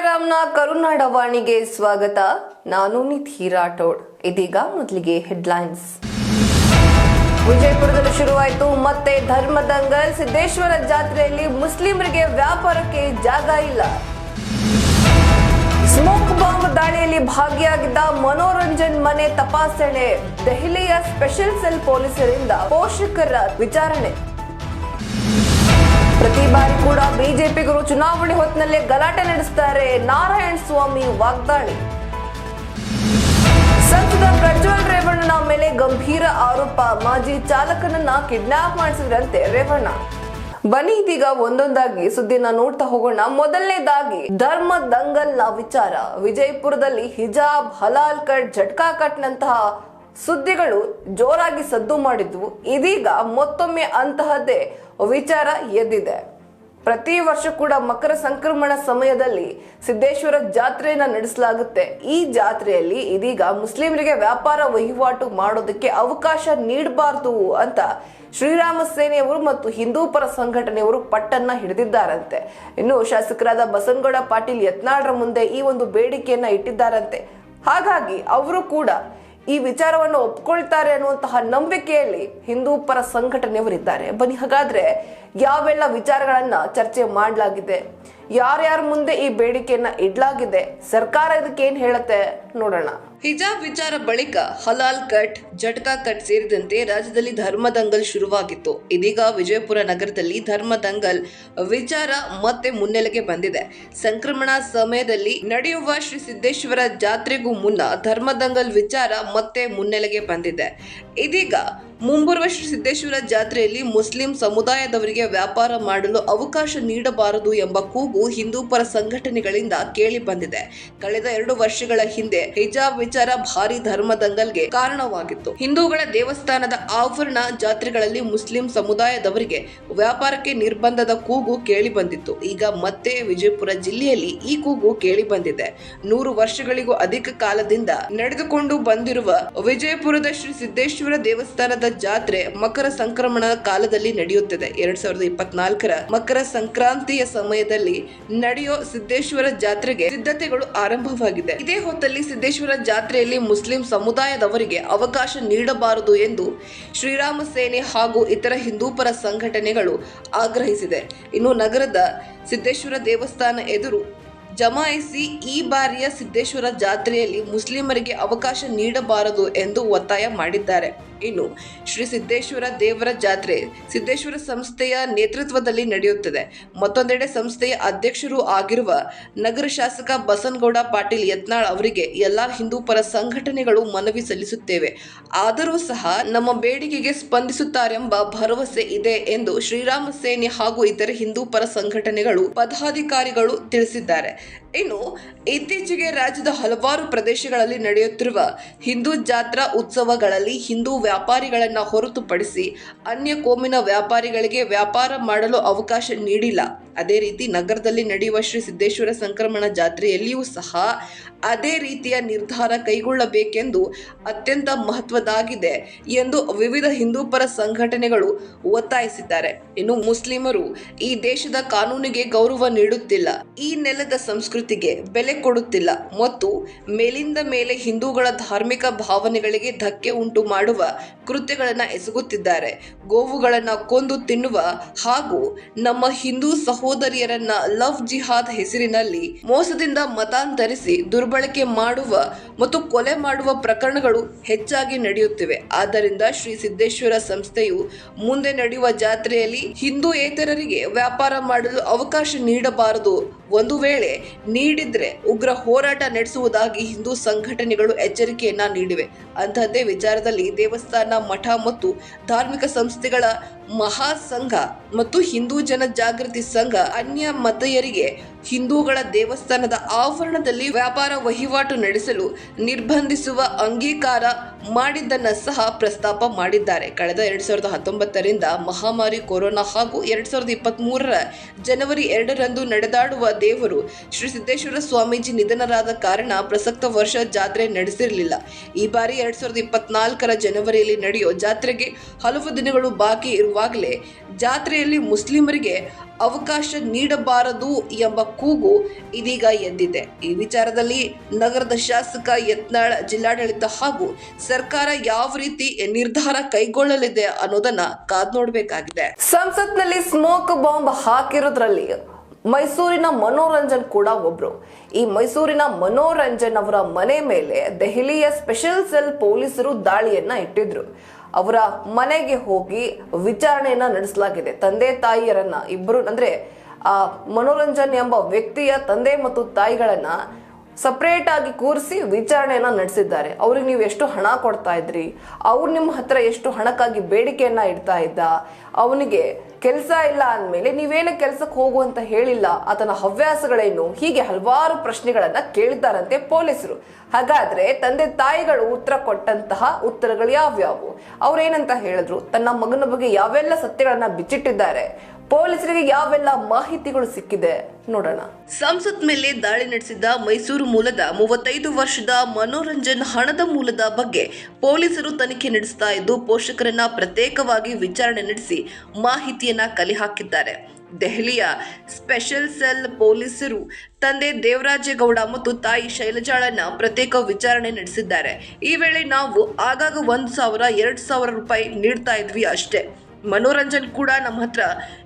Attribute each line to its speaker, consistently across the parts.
Speaker 1: ರಾಮ್ನ ಕರುನಾಡ ವಾಣಿಗೆ ಸ್ವಾಗತ. ನಾನು ನಿಧಿ ರಾಠೋಡ್. ಇದೀಗ ಮೊದಲಿಗೆ ಹೆಡ್ಲೈನ್ಸ್. ವಿಜಯಪುರದಲ್ಲಿ ಶುರುವಾಯಿತು ಮತ್ತೆ ಧರ್ಮದಂಗಲ್ ಸಿದ್ದೇಶ್ವರ ಜಾತ್ರೆಯಲ್ಲಿ ಮುಸ್ಲಿಮರಿಗೆ ವ್ಯಾಪಾರಕ್ಕೆ ಜಾಗ ಇಲ್ಲ. ಸ್ಮೋಕ್ ಬಾಂಬ್ ದಾಳಿಯಲ್ಲಿ ಭಾಗಿಯಾಗಿದ್ದ ಮನೋರಂಜನ್ ಮನೆ ತಪಾಸಣೆ. ದೆಹಲಿಯ ಸ್ಪೆಷಲ್ ಸೆಲ್ ಪೊಲೀಸರಿಂದ ಪೋಷಕರ ವಿಚಾರಣೆ. ಪ್ರತಿ ಬಾರಿ ಕೂಡ ಬಿಜೆಪಿಗರು ಚುನಾವಣೆ ಹೊತ್ತಿನಲ್ಲೇ ಗಲಾಟೆ ನಡೆಸ್ತಾರೆ. ನಾರಾಯಣ ಸ್ವಾಮಿ ವಾಗ್ದಾಳಿ. ಸಂಸದ ಪ್ರಜ್ವಲ್ ರೇವಣ್ಣನ ಮೇಲೆ ಗಂಭೀರ ಆರೋಪ. ಮಾಜಿ ಚಾಲಕನನ್ನ ಕಿಡ್ನಾಪ್ ಮಾಡಿಸಿದ್ರಂತೆ ರೇವಣ್ಣ. ಬನ್ನಿ ಇದೀಗ ಒಂದೊಂದಾಗಿ ಸುದ್ದಿನ ನೋಡ್ತಾ ಹೋಗೋಣ. ಮೊದಲನೇದಾಗಿ, ಧರ್ಮ ದಂಗಲ್ನ ವಿಚಾರ. ವಿಜಯಪುರದಲ್ಲಿ ಹಿಜಾಬ್, ಹಲಾಲ್ ಕಟ್ ಝಟ್ಕಾ ಕಟ್ ನಂತಹ ಸುದ್ದಿಗಳು ಜೋರಾಗಿ ಸದ್ದು ಮಾಡಿದ್ವು. ಇದೀಗ ಮತ್ತೊಮ್ಮೆ ಅಂತಹದ್ದೇ ವಿಚಾರ ಎದ್ದಿದೆ. ಪ್ರತಿ ವರ್ಷ ಕೂಡ ಮಕರ ಸಂಕ್ರಮಣ ಸಮಯದಲ್ಲಿ ಸಿದ್ದೇಶ್ವರ ಜಾತ್ರೆಯನ್ನ ನಡೆಸಲಾಗುತ್ತೆ. ಈ ಜಾತ್ರೆಯಲ್ಲಿ ಇದೀಗ ಮುಸ್ಲಿಮರಿಗೆ ವ್ಯಾಪಾರ ವಹಿವಾಟು ಮಾಡೋದಕ್ಕೆ ಅವಕಾಶ ನೀಡಬಾರದು ಅಂತ ಶ್ರೀರಾಮ ಸೇನೆಯವರು ಮತ್ತು ಹಿಂದೂ ಪರ ಸಂಘಟನೆಯವರು ಪಟ್ಟನ್ನ ಹಿಡಿದಿದ್ದಾರಂತೆ. ಇನ್ನು ಶಾಸಕರಾದ ಬಸನಗೌಡ ಪಾಟೀಲ್ ಯತ್ನಾಳ್ರ ಮುಂದೆ ಈ ಒಂದು ಬೇಡಿಕೆಯನ್ನ ಇಟ್ಟಿದ್ದಾರಂತೆ. ಹಾಗಾಗಿ ಅವರು ಕೂಡ ಈ ವಿಚಾರವನ್ನು ಒಪ್ಕೊಳ್ತಾರೆ ಅನ್ನುವಂತಹ ನಂಬಿಕೆಯಲ್ಲಿ ಹಿಂದೂ ಪರ ಸಂಘಟನೆಯವರಿದ್ದಾರೆ. ಬನ್ನಿ, ಹಾಗಾದ್ರೆ ಯಾವೆಲ್ಲ ವಿಚಾರಗಳನ್ನ ಚರ್ಚೆ ಮಾಡಲಾಗಿದೆ? ಯಾರ್ಯಾರ ಮುಂದೆ ಈ ಬೇಡಿಕೆಯನ್ನ ಇಡ್ಲಾಗಿದೆ? ಸರ್ಕಾರ ಇದಕ್ಕೆ ಏನ್ ಹೇಳುತ್ತೆ ನೋಡೋಣ. ಹಿಜಾಬ್ ವಿಚಾರ ಬಳಿಕ ಹಲಾಲ್ ಕಟ್, ಜಟ್ಕಾ ಕಟ್ ಸೇರಿದಂತೆ ರಾಜ್ಯದಲ್ಲಿ ಧರ್ಮದಂಗಲ್ ಶುರುವಾಗಿತ್ತು. ಇದೀಗ ವಿಜಯಪುರ ನಗರದಲ್ಲಿ ಧರ್ಮದಂಗಲ್ ವಿಚಾರ ಮತ್ತೆ ಮುನ್ನೆಲೆಗೆ ಬಂದಿದೆ. ಸಂಕ್ರಮಣ ಸಮಯದಲ್ಲಿ ನಡೆಯುವ ಶ್ರೀ ಸಿದ್ದೇಶ್ವರ ಜಾತ್ರೆಗೂ ಮುನ್ನ ಧರ್ಮದಂಗಲ್ ವಿಚಾರ ಮತ್ತೆ ಮುನ್ನೆಲೆಗೆ ಬಂದಿದೆ. ಇದೀಗ ಮುಂಬರುವ ಶ್ರೀ ಸಿದ್ದೇಶ್ವರ ಜಾತ್ರೆಯಲ್ಲಿ ಮುಸ್ಲಿಂ ಸಮುದಾಯದವರಿಗೆ ವ್ಯಾಪಾರ ಮಾಡಲು ಅವಕಾಶ ನೀಡಬಾರದು ಎಂಬ ಕೂಗು ಹಿಂದೂ ಪರ ಸಂಘಟನೆಗಳಿಂದ ಕೇಳಿ ಬಂದಿದೆ. ಕಳೆದ ಎರಡು ವರ್ಷಗಳ ಹಿಂದೆ ಹಿಜಾಬ್ ವಿಚಾರ ಭಾರಿ ಧರ್ಮದಂಗಲ್ಗೆ ಕಾರಣವಾಗಿತ್ತು. ಹಿಂದೂಗಳ ದೇವಸ್ಥಾನದ ಆವರಣ ಜಾತ್ರೆಗಳಲ್ಲಿ ಮುಸ್ಲಿಂ ಸಮುದಾಯದವರಿಗೆ ವ್ಯಾಪಾರಕ್ಕೆ ನಿರ್ಬಂಧದ ಕೂಗು ಕೇಳಿ ಬಂದಿತ್ತು. ಈಗ ಮತ್ತೆ ವಿಜಯಪುರ ಜಿಲ್ಲೆಯಲ್ಲಿ ಈ ಕೂಗು ಕೇಳಿ ಬಂದಿದೆ. ನೂರು ವರ್ಷಗಳಿಗೂ ಅಧಿಕ ಕಾಲದಿಂದ ನಡೆದುಕೊಂಡು ಬಂದಿರುವ ವಿಜಯಪುರದ ಶ್ರೀ ಸಿದ್ದೇಶ್ವರ ದೇವಸ್ಥಾನದ ಜಾತ್ರೆ ಮಕರ ಸಂಕ್ರಮಣ ಕಾಲದಲ್ಲಿ ನಡೆಯುತ್ತದೆ. ಎರಡ್ ಸಾವಿರದ ಇಪ್ಪತ್ನಾಲ್ಕರ ಮಕರ ಸಂಕ್ರಾಂತಿಯ ಸಮಯದಲ್ಲಿ ನಡೆಯೋ ಸಿದ್ದೇಶ್ವರ ಜಾತ್ರೆಗೆ ಸಿದ್ಧತೆಗಳು ಆರಂಭವಾಗಿದೆ. ಇದೇ ಹೊತ್ತಲ್ಲಿ ಸಿದ್ದೇಶ್ವರ ಜಾತ್ರೆಯಲ್ಲಿ ಮುಸ್ಲಿಂ ಸಮುದಾಯದವರಿಗೆ ಅವಕಾಶ ನೀಡಬಾರದು ಎಂದು ಶ್ರೀರಾಮ ಸೇನೆ ಹಾಗೂ ಇತರ ಹಿಂದೂಪರ ಸಂಘಟನೆಗಳು ಆಗ್ರಹಿಸಿದೆ. ಇನ್ನು ನಗರದ ಸಿದ್ದೇಶ್ವರ ದೇವಸ್ಥಾನ ಎದುರು ಜಮಾಯಿಸಿ ಈ ಬಾರಿಯ ಸಿದ್ದೇಶ್ವರ ಜಾತ್ರೆಯಲ್ಲಿ ಮುಸ್ಲಿಮರಿಗೆ ಅವಕಾಶ ನೀಡಬಾರದು ಎಂದು ಒತ್ತಾಯ ಮಾಡಿದ್ದಾರೆ. ಇನ್ನು ಶ್ರೀ ಸಿದ್ದೇಶ್ವರ ದೇವರ ಜಾತ್ರೆ ಸಿದ್ದೇಶ್ವರ ಸಂಸ್ಥೆಯ ನೇತೃತ್ವದಲ್ಲಿ ನಡೆಯುತ್ತದೆ. ಮತ್ತೊಂದೆಡೆ ಸಂಸ್ಥೆಯ ಅಧ್ಯಕ್ಷರು ಆಗಿರುವ ನಗರ ಶಾಸಕ ಬಸನಗೌಡ ಪಾಟೀಲ್ ಯತ್ನಾಳ್ ಅವರಿಗೆ ಎಲ್ಲ ಹಿಂದೂ ಪರ ಸಂಘಟನೆಗಳು ಮನವಿ ಸಲ್ಲಿಸುತ್ತೇವೆ. ಆದರೂ ಸಹ ನಮ್ಮ ಬೇಡಿಕೆಗೆ ಸ್ಪಂದಿಸುತ್ತಾರೆಂಬ ಭರವಸೆ ಇದೆ ಎಂದು ಶ್ರೀರಾಮ ಸೇನೆ ಹಾಗೂ ಇತರೆ ಹಿಂದೂ ಪರ ಸಂಘಟನೆಗಳು ಪದಾಧಿಕಾರಿಗಳು ತಿಳಿಸಿದ್ದಾರೆ. ಇನ್ನು ಇತ್ತೀಚೆಗೆ ರಾಜ್ಯದ ಹಲವಾರು ಪ್ರದೇಶಗಳಲ್ಲಿ ನಡೆಯುತ್ತಿರುವ ಹಿಂದೂ ಜಾತ್ರಾ ಉತ್ಸವಗಳಲ್ಲಿ ಹಿಂದೂ ವ್ಯಾಪಾರಿಗಳನ್ನ ಹೊರತುಪಡಿಸಿ ಅನ್ಯ ಕೋಮಿನ ವ್ಯಾಪಾರಿಗಳಿಗೆ ವ್ಯಾಪಾರ ಮಾಡಲು ಅವಕಾಶ ನೀಡಿಲ್ಲ. ಅದೇ ರೀತಿ ನಗರದಲ್ಲಿ ನಡೆಯುವ ಶ್ರೀ ಸಿದ್ದೇಶ್ವರ ಸಂಕ್ರಮಣ ಜಾತ್ರೆಯಲ್ಲಿಯೂ ಸಹ ಅದೇ ರೀತಿಯ ನಿರ್ಧಾರ ಕೈಗೊಳ್ಳಬೇಕೆಂದು ಅತ್ಯಂತ ಮಹತ್ವದಾಗಿದೆ ಎಂದು ವಿವಿಧ ಹಿಂದೂಪರ ಸಂಘಟನೆಗಳು ಒತ್ತಾಯಿಸಿದ್ದಾರೆ. ಇನ್ನು ಮುಸ್ಲಿಮರು ಈ ದೇಶದ ಕಾನೂನಿಗೆ ಗೌರವ ನೀಡುತ್ತಿಲ್ಲ. ಈ ನೆಲದ ಸಂಸ್ಕೃತಿಗೆ ಬೆಲೆ ಕೊಡುತ್ತಿಲ್ಲ ಮತ್ತು ಮೇಲಿಂದ ಮೇಲೆ ಹಿಂದೂಗಳ ಧಾರ್ಮಿಕ ಭಾವನೆಗಳಿಗೆ ಧಕ್ಕೆ ಉಂಟು ಮಾಡುವ ಕೃತ್ಯಗಳನ್ನು ಎಸಗುತ್ತಿದ್ದಾರೆ. ಗೋವುಗಳನ್ನು ಕೊಂದು ತಿನ್ನುವ ಹಾಗೂ ನಮ್ಮ ಹಿಂದೂ ಸಹೋದರಿಯರನ್ನ ಲವ್ ಜಿಹಾದ್ ಹೆಸರಿನಲ್ಲಿ ಮೋಸದಿಂದ ಮತಾಂತರಿಸಿ ದುರ್ಬಳಕೆ ಮಾಡುವ ಮತ್ತು ಕೊಲೆ ಮಾಡುವ ಪ್ರಕರಣಗಳು ಹೆಚ್ಚಾಗಿ ನಡೆಯುತ್ತಿವೆ. ಆದ್ದರಿಂದ ಶ್ರೀ ಸಿದ್ದೇಶ್ವರ ಸಂಸ್ಥೆಯು ಮುಂದೆ ನಡೆಯುವ ಜಾತ್ರೆಯಲ್ಲಿ ಹಿಂದೂಯೇತರರಿಗೆ ವ್ಯಾಪಾರ ಮಾಡಲು ಅವಕಾಶ ನೀಡಬಾರದು ಒಂದು ವೇಳೆ ನೀಡಿದ್ರೆ ಉಗ್ರ ಹೋರಾಟ ನಡೆಸುವುದಾಗಿ ಹಿಂದೂ ಸಂಘಟನೆಗಳು ಎಚ್ಚರಿಕೆಯನ್ನ ನೀಡಿವೆ. ಅಂತಹದ್ದೇ ವಿಚಾರದಲ್ಲಿ ದೇವಸ್ಥಾನ, ಮಠ ಮತ್ತು ಧಾರ್ಮಿಕ ಸಂಸ್ಥೆಗಳ ಮಹಾಸಂಘ ಮತ್ತು ಹಿಂದೂ ಜನ ಜಾಗೃತಿ ಸಂಘ ಅನ್ಯ ಮತಯರಿಗೆ ಹಿಂದೂಗಳ ದೇವಸ್ಥಾನದ ಆವರಣದಲ್ಲಿ ವ್ಯಾಪಾರ ವಹಿವಾಟು ನಡೆಸಲು ನಿರ್ಬಂಧಿಸುವ ಅಂಗೀಕಾರ ಮಾಡಿದ್ದನ್ನ ಸಹ ಪ್ರಸ್ತಾಪ ಮಾಡಿದ್ದಾರೆ. ಕಳೆದ ಎರಡ್ ಸಾವಿರದ ಹತ್ತೊಂಬತ್ತರಿಂದ ಮಹಾಮಾರಿ ಕೊರೋನಾ ಹಾಗೂ ಎರಡ್ ಸಾವಿರದ ಇಪ್ಪತ್ತ್ ಮೂರರ ಜನವರಿ ಎರಡರಂದು ನಡೆದಾಡುವ ದೇವರು ಶ್ರೀ ಸಿದ್ದೇಶ್ವರ ಸ್ವಾಮೀಜಿ ನಿಧನರಾದ ಕಾರಣ ಪ್ರಸಕ್ತ ವರ್ಷ ಜಾತ್ರೆ ನಡೆಸಿರಲಿಲ್ಲ. ಈ ಬಾರಿ ಎರಡ್ ಸಾವಿರದ ಇಪ್ಪತ್ನಾಲ್ಕರ ಜನವರಿಯಲ್ಲಿ ನಡೆಯೋ ಜಾತ್ರೆಗೆ ಹಲವು ದಿನಗಳು ಬಾಕಿ ಇರುವಾಗಲೇ ಜಾತ್ರೆಯಲ್ಲಿ ಮುಸ್ಲಿಮರಿಗೆ ಅವಕಾಶ ನೀಡಬಾರದು ಎಂಬ ಕೂಗು ಇದೀಗ ಎದ್ದಿದೆ ಈ ವಿಚಾರದಲ್ಲಿ ನಗರದ ಶಾಸಕ ಯತ್ನಾಳ್, ಜಿಲ್ಲಾಡಳಿತ ಹಾಗೂ ಸರ್ಕಾರ ಯಾವ ರೀತಿ ನಿರ್ಧಾರ ಕೈಗೊಳ್ಳಲಿದೆ ಅನ್ನೋದನ್ನ ಕಾದ್ ನೋಡಬೇಕಾಗಿದೆ. ಸಂಸತ್ನಲ್ಲಿ ಸ್ಮೋಕ್ ಬಾಂಬ್ ಹಾಕಿರೋದ್ರಲ್ಲಿ ಮೈಸೂರಿನ ಮನೋರಂಜನ್ ಕೂಡ ಒಬ್ರು. ಈ ಮೈಸೂರಿನ ಮನೋರಂಜನ್ ಅವರ ಮನೆ ಮೇಲೆ ದೆಹಲಿಯ ಸ್ಪೆಷಲ್ ಸೆಲ್ ಪೊಲೀಸರು ದಾಳಿಯನ್ನ ಇಟ್ಟಿದ್ರು. ಅವರ ಮನೆಗೆ ಹೋಗಿ ವಿಚಾರಣೆಯನ್ನ ನಡೆಸಲಾಗಿದೆ. ತಂದೆ ತಾಯಿಯರನ್ನ ಇಬ್ಬರು ಅಂದ್ರೆ, ಆ, ಮನೋರಂಜನ್ ಎಂಬ ವ್ಯಕ್ತಿಯ ತಂದೆ ಮತ್ತು ತಾಯಿಗಳನ್ನ ಸಪ್ರೇಟ್ ಆಗಿ ಕೂರಿಸಿ ವಿಚಾರಣೆಯನ್ನ ನಡೆಸಿದ್ದಾರೆ. ಅವ್ರಿಗೆ ನೀವು ಎಷ್ಟು ಹಣ ಕೊಡ್ತಾ ಇದ್ರಿ? ಅವ್ರು ನಿಮ್ಮ ಹತ್ರ ಎಷ್ಟು ಹಣಕ್ಕಾಗಿ ಬೇಡಿಕೆಯನ್ನ ಇಡ್ತಾ ಇದ್ದ? ಅವನಿಗೆ ಕೆಲಸ ಇಲ್ಲ ಅಂದಮೇಲೆ ನೀವೇನು ಕೆಲಸಕ್ಕೆ ಹೋಗು ಅಂತ ಹೇಳಿಲ್ಲ. ಆತನ ಹವ್ಯಾಸಗಳೇನು? ಹೀಗೆ ಹಲವಾರು ಪ್ರಶ್ನೆಗಳನ್ನ ಕೇಳಿದ್ದಾರಂತೆ ಪೊಲೀಸರು. ಹಾಗಾದ್ರೆ ತಂದೆ ತಾಯಿಗಳು ಉತ್ತರ ಕೊಟ್ಟಂತಹ ಉತ್ತರಗಳು ಯಾವ್ಯಾವು? ಅವ್ರೇನಂತ ಹೇಳಿದ್ರು? ತನ್ನ ಮಗನ ಬಗ್ಗೆ ಯಾವೆಲ್ಲ ಸತ್ಯಗಳನ್ನ ಬಿಚ್ಚಿಟ್ಟಿದ್ದಾರೆ? ಪೊಲೀಸರಿಗೆ ಯಾವೆಲ್ಲ ಮಾಹಿತಿಗಳು ಸಿಕ್ಕಿದೆ ನೋಡೋಣ. ಸಂಸತ್ ಮೇಲೆ ದಾಳಿ ನಡೆಸಿದ್ದ ಮೈಸೂರು ಮೂಲದ ಮೂವತ್ತೈದು ವರ್ಷದ ಮನೋರಂಜನ್ ಹಣದ ಮೂಲದ ಬಗ್ಗೆ ಪೊಲೀಸರು ತನಿಖೆ ನಡೆಸ್ತಾ ಇದ್ದು ಪೋಷಕರನ್ನ ಪ್ರತ್ಯೇಕವಾಗಿ ವಿಚಾರಣೆ ನಡೆಸಿ ಮಾಹಿತಿಯನ್ನ ಕಲೆ ಹಾಕಿದ್ದಾರೆ ದೆಹಲಿಯ ಸ್ಪೆಷಲ್ ಸೆಲ್ ಪೊಲೀಸರು ತಂದೆ ದೇವರಾಜೇಗೌಡ ಮತ್ತು ತಾಯಿ ಶೈಲಜಾಳನ್ನ ಪ್ರತ್ಯೇಕ ವಿಚಾರಣೆ ನಡೆಸಿದ್ದಾರೆ. ಈ ವೇಳೆ ನಾವು ಆಗಾಗ ಒಂದು ಸಾವಿರ, ಎರಡು ಸಾವಿರ ರೂಪಾಯಿ ನೀಡ್ತಾ ಇದ್ವಿ ಅಷ್ಟೇ. ಮನೋರಂಜನ್ ಕೂಡ ನಮ್ಮ ಹತ್ರ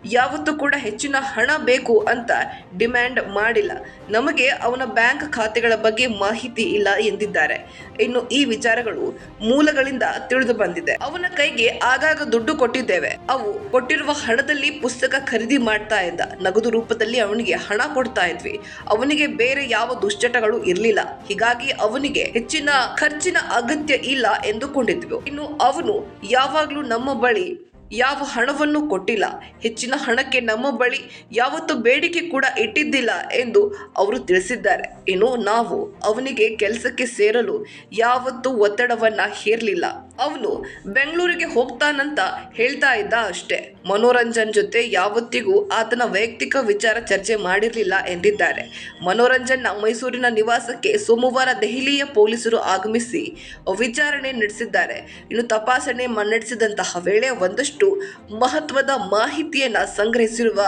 Speaker 1: ಯಾವತ್ತೂ ಕೂಡ ಹೆಚ್ಚಿನ ಹಣ ಬೇಕು ಅಂತ ಡಿಮ್ಯಾಂಡ್ ಮಾಡಿಲ್ಲ. ನಮಗೆ ಅವನ ಬ್ಯಾಂಕ್ ಖಾತೆಗಳ ಬಗ್ಗೆ ಮಾಹಿತಿ ಇಲ್ಲ ಎಂದಿದ್ದಾರೆ. ಇನ್ನು ಈ ವಿಚಾರಗಳು ಮೂಲಗಳಿಂದ ತಿಳಿದು ಬಂದಿದೆ. ಅವನ ಕೈಗೆ ಆಗಾಗ ದುಡ್ಡು ಕೊಟ್ಟಿದ್ದೇವೆ. ಅವು ಕೊಟ್ಟಿರುವ ಹಣದಲ್ಲಿ ಪುಸ್ತಕ ಖರೀದಿ ಮಾಡ್ತಾ ಇದ್ದ. ನಗದು ರೂಪದಲ್ಲಿ ಅವನಿಗೆ ಹಣ ಕೊಡ್ತಾ ಇದ್ವಿ. ಅವನಿಗೆ ಬೇರೆ ಯಾವ ದುಶ್ಚಟಗಳು ಇರಲಿಲ್ಲ. ಹೀಗಾಗಿ ಅವನಿಗೆ ಹೆಚ್ಚಿನ ಖರ್ಚಿನ ಅಗತ್ಯ ಇಲ್ಲ ಎಂದುಕೊಂಡಿದ್ವಿ. ಇನ್ನು ಅವನು ಯಾವಾಗಲೂ ನಮ್ಮ ಬಳಿ ಯಾವ ಹಣವನ್ನು ಕೊಟ್ಟಿಲ್ಲ. ಹೆಚ್ಚಿನ ಹಣಕ್ಕೆ ನಮ್ಮ ಬಳಿ ಯಾವತ್ತೂ ಬೇಡಿಕೆ ಕೂಡ ಇಟ್ಟಿದ್ದಿಲ್ಲ ಎಂದು ಅವರು ತಿಳಿಸಿದ್ದಾರೆ. ಇನ್ನು ನಾವು ಅವನಿಗೆ ಕೆಲಸಕ್ಕೆ ಸೇರಲು ಯಾವತ್ತೂ ಒತ್ತಡವನ್ನು ಹೇರಲಿಲ್ಲ. ಅವನು ಬೆಂಗಳೂರಿಗೆ ಹೋಗ್ತಾನಂತ ಹೇಳ್ತಾ ಇದ್ದ ಅಷ್ಟೇ. ಮನೋರಂಜನ್ ಜೊತೆ ಯಾವತ್ತಿಗೂ ಆತನ ವೈಯಕ್ತಿಕ ವಿಚಾರ ಚರ್ಚೆ ಮಾಡಿರಲಿಲ್ಲ ಎಂದಿದ್ದಾರೆ. ಮನೋರಂಜನ್ನ ಮೈಸೂರಿನ ನಿವಾಸಕ್ಕೆ ಸೋಮವಾರ ದೆಹಲಿಯ ಪೊಲೀಸರು ಆಗಮಿಸಿ ವಿಚಾರಣೆ ನಡೆಸಿದ್ದಾರೆ. ಇನ್ನು ತಪಾಸಣೆ ನಡೆಸಿದಂತಹ ವೇಳೆ ಒಂದಷ್ಟು ಮಹತ್ವದ ಮಾಹಿತಿಯನ್ನು ಸಂಗ್ರಹಿಸಿರುವ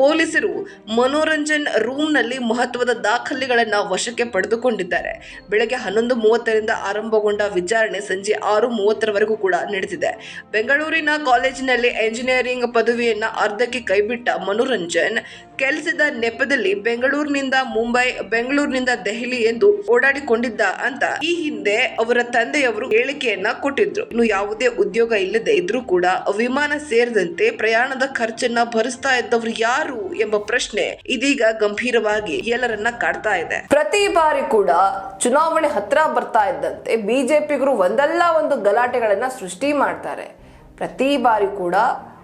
Speaker 1: ಪೊಲೀಸರು ಮನೋರಂಜನ್ ರೂಮ್ನಲ್ಲಿ ಮಹತ್ವದ ದಾಖಲೆಗಳನ್ನು ವಶಕ್ಕೆ ಪಡೆದುಕೊಂಡಿದ್ದಾರೆ. ಬೆಳಗ್ಗೆ ಹನ್ನೊಂದು ಮೂವತ್ತರಿಂದ ಆರಂಭಗೊಂಡ ವಿಚಾರಣೆ ಸಂಜೆ ಆರು ಮೂವತ್ತರವರೆಗೂ ಕೂಡ ನಡೆದಿದೆ. ಬೆಂಗಳೂರಿನ ಕಾಲೇಜಿನಲ್ಲಿ ಎಂಜಿನಿಯರಿಂಗ್ ಪದವಿಯನ್ನು ಅರ್ಧಕ್ಕೆ ಕೈಬಿಟ್ಟ ಮನೋರಂಜನ್ ಕೆಲಸದ ನೆಪದಲ್ಲಿ ಬೆಂಗಳೂರಿನಿಂದ ಮುಂಬೈ, ಬೆಂಗಳೂರಿನಿಂದ ದೆಹಲಿ ಎಂದು ಓಡಾಡಿಕೊಂಡಿದ್ದ ಅಂತ ಈ ಹಿಂದೆ ಅವರ ತಂದೆಯವರು ಹೇಳಿಕೆಯನ್ನ ಕೊಟ್ಟಿದ್ರು. ಇನ್ನು ಯಾವುದೇ ಉದ್ಯೋಗ ಇಲ್ಲದೆ ಇದ್ರೂ ಕೂಡ ವಿಮಾನ ಸೇರಿದಂತೆ ಪ್ರಯಾಣದ ಖರ್ಚನ್ನ ಭರಿಸ್ತಾ ಇದ್ದವರು ಯಾರು ಎಂಬ ಪ್ರಶ್ನೆ ಇದೀಗ ಗಂಭೀರವಾಗಿ ಎಲ್ಲರನ್ನ ಕಾಡ್ತಾ ಇದೆ. ಪ್ರತಿ ಬಾರಿ ಕೂಡ ಚುನಾವಣೆ ಹತ್ರ ಬರ್ತಾ ಇದ್ದಂತೆ ಬಿಜೆಪಿಗರು ಒಂದಲ್ಲ ಒಂದು ಗಲಾಟೆಗಳನ್ನ ಸೃಷ್ಟಿ ಮಾಡ್ತಾರೆ. ಪ್ರತಿ ಬಾರಿ ಕೂಡ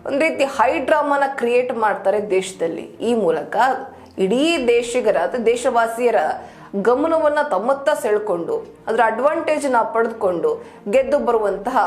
Speaker 1: ಒಂದ್ ರೀತಿ ಹೈ ಡ್ರಾಮಾನ ಕ್ರಿಯೇಟ್ ಮಾಡ್ತಾರೆ ದೇಶದಲ್ಲಿ. ಈ ಮೂಲಕ ಇಡೀ ದೇಶಿಗರ ಅಥವಾ ದೇಶವಾಸಿಯರ ಗಮನವನ್ನ ತಮ್ಮತ್ತ ಸೆಳ್ಕೊಂಡು, ಅದರ ಅಡ್ವಾಂಟೇಜ್ನ ಪಡೆದುಕೊಂಡು ಗೆದ್ದು ಬರುವಂತಹ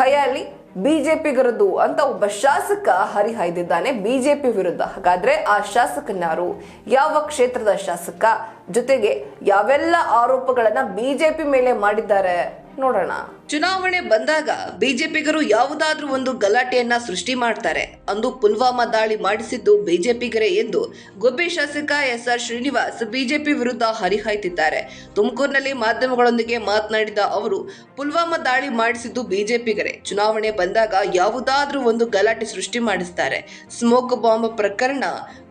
Speaker 1: ಕೈಯಲ್ಲಿ ಬಿಜೆಪಿಗರದು ಅಂತ ಒಬ್ಬ ಶಾಸಕ ಹರಿಹಾಯ್ದಿದ್ದಾನೆ ಬಿಜೆಪಿ ವಿರುದ್ಧ. ಹಾಗಾದ್ರೆ ಆ ಶಾಸಕನಾರು ಯಾವ ಕ್ಷೇತ್ರದ ಶಾಸಕ? ಜೊತೆಗೆ ಯಾವೆಲ್ಲ ಆರೋಪಗಳನ್ನ ಬಿಜೆಪಿ ಮೇಲೆ ಮಾಡಿದ್ದಾರೆ? ನೋಡೋಣ. ಚುನಾವಣೆ ಬಂದಾಗ ಬಿಜೆಪಿಗರು ಯಾವುದಾದ್ರೂ ಒಂದು ಗಲಾಟೆಯನ್ನ ಸೃಷ್ಟಿ ಮಾಡ್ತಾರೆ. ಅಂದು ಪುಲ್ವಾಮಾ ದಾಳಿ ಮಾಡಿಸಿದ್ದು ಬಿಜೆಪಿಗರೇ ಎಂದು ಗೊಬ್ಬೆ ಶಾಸಕ ಎಸ್ ಆರ್ ಶ್ರೀನಿವಾಸ್ ಬಿಜೆಪಿ ವಿರುದ್ಧ ಹರಿಹಾಯ್ತಿದ್ದಾರೆ. ತುಮಕೂರಿನಲ್ಲಿ ಮಾಧ್ಯಮಗಳೊಂದಿಗೆ ಮಾತನಾಡಿದ ಅವರು, ಪುಲ್ವಾಮಾ ದಾಳಿ ಮಾಡಿಸಿದ್ದು ಬಿಜೆಪಿಗರೇ. ಚುನಾವಣೆ ಬಂದಾಗ ಯಾವುದಾದ್ರೂ ಒಂದು ಗಲಾಟೆ ಸೃಷ್ಟಿ ಮಾಡಿಸ್ತಾರೆ. ಸ್ಮೋಕ್ ಬಾಂಬ್ ಪ್ರಕರಣ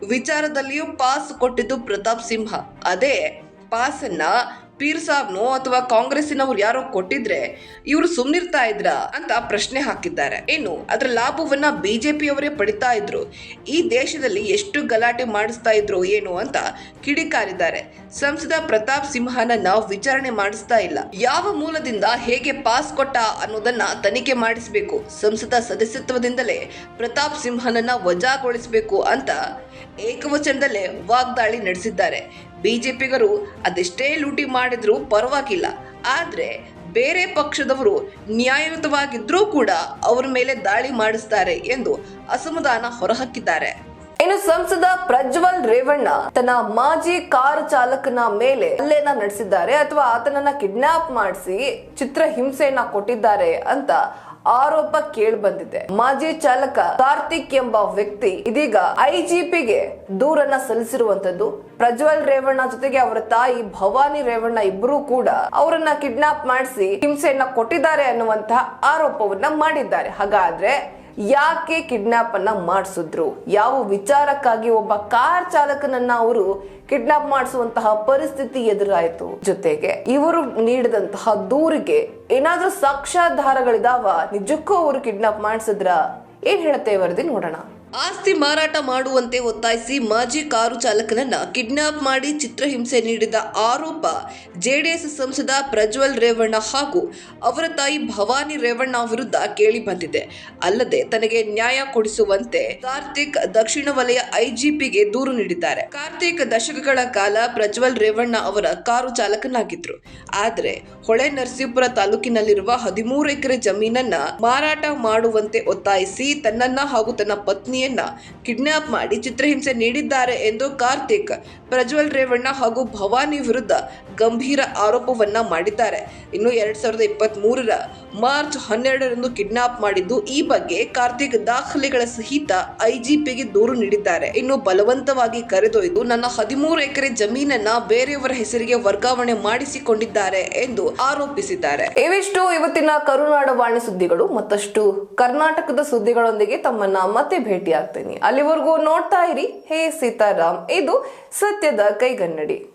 Speaker 1: ವಿಚಾರದಲ್ಲಿಯೂ ಪಾಸ್ ಕೊಟ್ಟಿದ್ದು ಪ್ರತಾಪ್ ಸಿಂಹ. ಅದೇ ಪಾಸನ್ನ ಪೀರ್ ಸಾಬ್ನೋ ಅಥವಾ ಕಾಂಗ್ರೆಸ್ಸಿನವ್ರು ಯಾರೋ ಕೊಟ್ಟಿದ್ರೆ ಇವರು ಸುಮ್ನಿರ್ತಾ ಇದ್ರ ಅಂತ ಪ್ರಶ್ನೆ ಹಾಕಿದ್ದಾರೆ. ಇನ್ನು ಅದರ ಲಾಭವನ್ನ ಬಿಜೆಪಿಯವರೇ ಪಡಿತಾ ಇದ್ರು. ಈ ದೇಶದಲ್ಲಿ ಎಷ್ಟು ಗಲಾಟೆ ಮಾಡಿಸ್ತಾ ಇದ್ರು ಏನು ಅಂತ ಕಿಡಿಕಾರಿದ್ದಾರೆ. ಸಂಸದ ಪ್ರತಾಪ್ ಸಿಂಹನನ್ನ ವಿಚಾರಣೆ ಮಾಡಿಸ್ತಾ ಇಲ್ಲ. ಯಾವ ಮೂಲದಿಂದ ಹೇಗೆ ಪಾಸ್ ಕೊಟ್ಟ ಅನ್ನೋದನ್ನ ತನಿಖೆ ಮಾಡಿಸಬೇಕು. ಸಂಸದ ಸದಸ್ಯತ್ವದಿಂದಲೇ ಪ್ರತಾಪ್ ಸಿಂಹನನ್ನ ವಜಾಗೊಳಿಸಬೇಕು ಅಂತ ಏಕವಚನದಲ್ಲೇ ವಾಗ್ದಾಳಿ ನಡೆಸಿದ್ದಾರೆ. ಬಿಜೆಪಿಗರು ಅದೆಷ್ಟೇ ಲೂಟಿ ಮಾಡಿದ್ರೂ ಪರವಾಗಿಲ್ಲ. ಆದರೆ ಬೇರೆ ಪಕ್ಷದವರು ನ್ಯಾಯಯುತವಾಗಿದ್ರೂ ಕೂಡ ಅವರ ಮೇಲೆ ದಾಳಿ ಮಾಡಿಸ್ತಾರೆ ಎಂದು ಅಸಮಾಧಾನ ಹೊರಹಾಕಿದ್ದಾರೆ. ಇನ್ನು ಸಂಸದ ಪ್ರಜ್ವಲ್ ರೇವಣ್ಣ ತನ್ನ ಮಾಜಿ ಕಾರ್ ಚಾಲಕನ ಮೇಲೆ ಹಲ್ಲೆಯನ್ನ ನಡೆಸಿದ್ದಾರೆ ಅಥವಾ ಆತನನ್ನ ಕಿಡ್ನಾಪ್ ಮಾಡಿಸಿ ಚಿತ್ರ ಹಿಂಸೆಯನ್ನ ಕೊಟ್ಟಿದ್ದಾರೆ ಅಂತ ಆರೋಪ ಕೇಳಿ ಬಂದಿದೆ ಮಾಜಿ ಚಾಲಕ ಕಾರ್ತಿಕ್ ಎಂಬ ವ್ಯಕ್ತಿ ಇದೀಗ ಐಜಿಪಿಗೆ ದೂರನ್ನ ಸಲ್ಲಿಸಿರುವಂತದ್ದು. ಪ್ರಜ್ವಲ್ ರೇವಣ್ಣ ಜೊತೆಗೆ ಅವರ ತಾಯಿ ಭವಾನಿ ರೇವಣ್ಣ ಇಬ್ಬರು ಕೂಡ ಅವರನ್ನ ಕಿಡ್ನಾಪ್ ಮಾಡಿಸಿ ಹಿಂಸೆಯನ್ನ ಕೊಟ್ಟಿದ್ದಾರೆ ಅನ್ನುವಂತಹ ಆರೋಪವನ್ನ ಮಾಡಿದ್ದಾರೆ. ಹಾಗಾದ್ರೆ ಯಾಕೆ ಕಿಡ್ನಾಪ್ ಅನ್ನ ಮಾಡಿಸಿದ್ರು? ಯಾವ ವಿಚಾರಕ್ಕಾಗಿ ಒಬ್ಬ ಕಾರ್ ಚಾಲಕನನ್ನ ಅವರು ಕಿಡ್ನಾಪ್ ಮಾಡಿಸುವಂತಹ ಪರಿಸ್ಥಿತಿ ಎದುರಾಯಿತು? ಜೊತೆಗೆ ಇವರು ನೀಡಿದಂತಹ ದೂರಿಗೆ ಏನಾದ್ರೂ ಸಾಕ್ಷ್ಯಾಧಾರಗಳಿದಾವ? ನಿಜಕ್ಕೂ ಅವರು ಕಿಡ್ನಾಪ್ ಮಾಡಿಸಿದ್ರ? ಏನ್ ಹೇಳುತ್ತೆ ವರದಿ ನೋಡೋಣ. ಆಸ್ತಿ ಮಾರಾಟ ಮಾಡುವಂತೆ ಒತ್ತಾಯಿಸಿ ಮಾಜಿ ಕಾರು ಚಾಲಕನನ್ನ ಕಿಡ್ನಾಪ್ ಮಾಡಿ ಚಿತ್ರಹಿಂಸೆ ನೀಡಿದ ಆರೋಪ ಜೆಡಿಎಸ್ ಸಂಸದ ಪ್ರಜ್ವಲ್ ರೇವಣ್ಣ ಹಾಗೂ ಅವರ ತಾಯಿ ಭವಾನಿ ರೇವಣ್ಣ ವಿರುದ್ಧ ಕೇಳಿ ಬಂದಿದೆ. ಅಲ್ಲದೆ ತನಗೆ ನ್ಯಾಯ ಕೊಡಿಸುವಂತೆ ಕಾರ್ತಿಕ್ ದಕ್ಷಿಣ ವಲಯ ಐಜಿಪಿಗೆ ದೂರು ನೀಡಿದ್ದಾರೆ. ಕಾರ್ತಿಕ್ ದಶಕಗಳ ಕಾಲ ಪ್ರಜ್ವಲ್ ರೇವಣ್ಣ ಅವರ ಕಾರು ಚಾಲಕನಾಗಿದ್ರು. ಆದರೆ ಹೊಳೆ ನರಸೀಪುರ ತಾಲೂಕಿನಲ್ಲಿರುವ ಹದಿಮೂರು ಎಕರೆ ಜಮೀನನ್ನ ಮಾರಾಟ ಮಾಡುವಂತೆ ಒತ್ತಾಯಿಸಿ ತನ್ನನ್ನ ಹಾಗೂ ತನ್ನ ಪತ್ನಿಯನ್ನ ಕಿಡ್ನಾಪ್ ಮಾಡಿ ಚಿತ್ರಹಿಂಸೆ ನೀಡಿದ್ದಾರೆ ಎಂದು ಕಾರ್ತಿಕ್ ಪ್ರಜ್ವಲ್ ರೇವಣ್ಣ ಹಾಗೂ ಭವಾನಿ ವಿರುದ್ಧ ಗಂಭೀರ ಆರೋಪವನ್ನ ಮಾಡಿದ್ದಾರೆ. ಇನ್ನು ಎರಡ್ ಸಾವಿರದ ಇಪ್ಪತ್ತ್ ಮೂರರ ಮಾರ್ಚ್ ಹನ್ನೆರಡರಂದು ಕಿಡ್ನಾಪ್ ಮಾಡಿದ್ದು ಈ ಬಗ್ಗೆ ಕಾರ್ತಿಕ್ ದಾಖಲೆಗಳ ಸಹಿತ ಐಜಿಪಿಗೆ ದೂರು ನೀಡಿದ್ದಾರೆ. ಇನ್ನು ಬಲವಂತವಾಗಿ ಕರೆದೊಯ್ದು ನನ್ನ ಹದಿಮೂರು ಎಕರೆ ಜಮೀನನ್ನ ಬೇರೆಯವರ ಹೆಸರಿಗೆ ವರ್ಗಾವಣೆ ಮಾಡಿಸಿಕೊಂಡಿದ್ದಾರೆ ಎಂದು ಆರೋಪಿಸಿದ್ದಾರೆ. ಇವಿಷ್ಟು ಇವತ್ತಿನ ಕರುನಾಡ ವಾಣಿ ಸುದ್ದಿಗಳು. ಮತ್ತಷ್ಟು ಕರ್ನಾಟಕದ ಸುದ್ದಿಗಳೊಂದಿಗೆ ತಮ್ಮನ್ನ ಮತ್ತೆ ಭೇಟಿ ಆಗ್ತೀನಿ ಅಲ್ಲಿವರೆಗೂ ನೋಡ್ತಾ ಇರಿ. ಹೇ ಸೀತಾರಾಮ್. ಇದು ಸತ್ಯದ ಕೈಗನ್ನಡಿ.